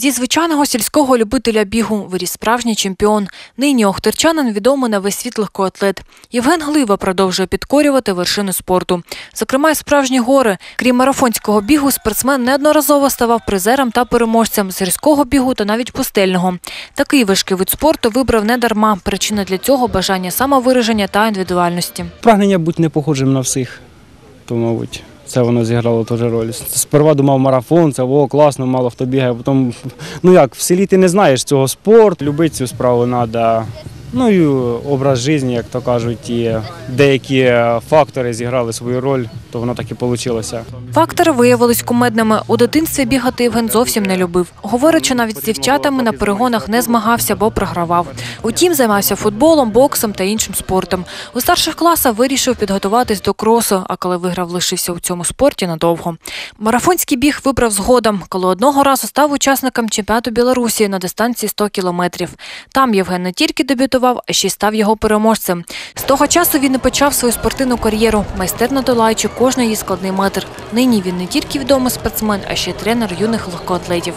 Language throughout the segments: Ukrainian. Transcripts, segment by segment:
Зі звичайного сільського любителя бігу виріс справжній чемпіон. Нині охтерчанин відомий на весь світ легкоатлет. Євген Глива продовжує підкорювати вершини спорту. Зокрема, й справжні гори. Крім марафонського бігу, спортсмен неодноразово ставав призером та переможцем з бігу та навіть пустельного. Такий важкий вид спорту вибрав не дарма. Причина для цього бажання самовираження та індивідуальності. Прагнення бути не похожим на всіх, то, мабуть, це воно зіграло теж роль. Сперва думав марафон, це о, класно, мало хто бігає. Потім, ну як, в селі ти не знаєш цього спорту, любити цю справу треба. Ну і образ життя, як то кажуть, і деякі фактори зіграли свою роль, то воно так і вийшло. Фактори виявились кумедними. У дитинстві бігати Євген зовсім не любив. Говорить, що навіть з дівчатами на перегонах не змагався, бо програвав. Утім, займався футболом, боксом та іншим спортом. У старших класах вирішив підготуватись до кросу, а коли виграв, лишився у цьому спорті надовго. Марафонський біг вибрав згодом, коли одного разу став учасником чемпіонату Білорусі на дистанції 100 кілометрів. Там Євген не тільки дебютував, а ще й став його переможцем. З того часу він і почав свою спортивну кар'єру, майстерно долаючи кожний її складний метр. Нині він не тільки відомий спортсмен, а ще й тренер юних легкоатлетів.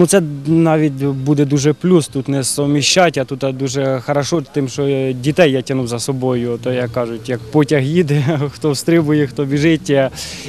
Ну це навіть буде дуже плюс. Тут не совміщать, а тут дуже хорошо, тим, що дітей я тягнув за собою. То як кажуть, як потяг їде, хто встрибує, хто біжить.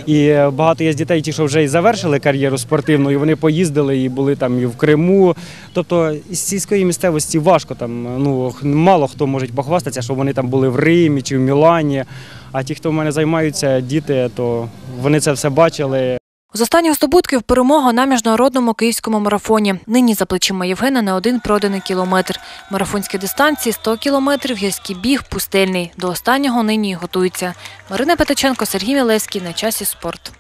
І багато є з дітей, ті, що вже і завершили кар'єру спортивну, і вони поїздили і були там і в Криму. Тобто з сільської місцевості важко там. Ну мало хто може похвастатися, що вони там були в Римі чи в Мілані. А ті, хто в мене займаються, діти, то вони це все бачили. З останніх здобутків перемога на міжнародному київському марафоні. Нині за плечима Євгена не один проданий кілометр. Марафонські дистанції 100 кілометрів, гірський біг, пустельний. До останнього нині готується. Марина Петиченко, Сергій Мілевський. На часі спорт.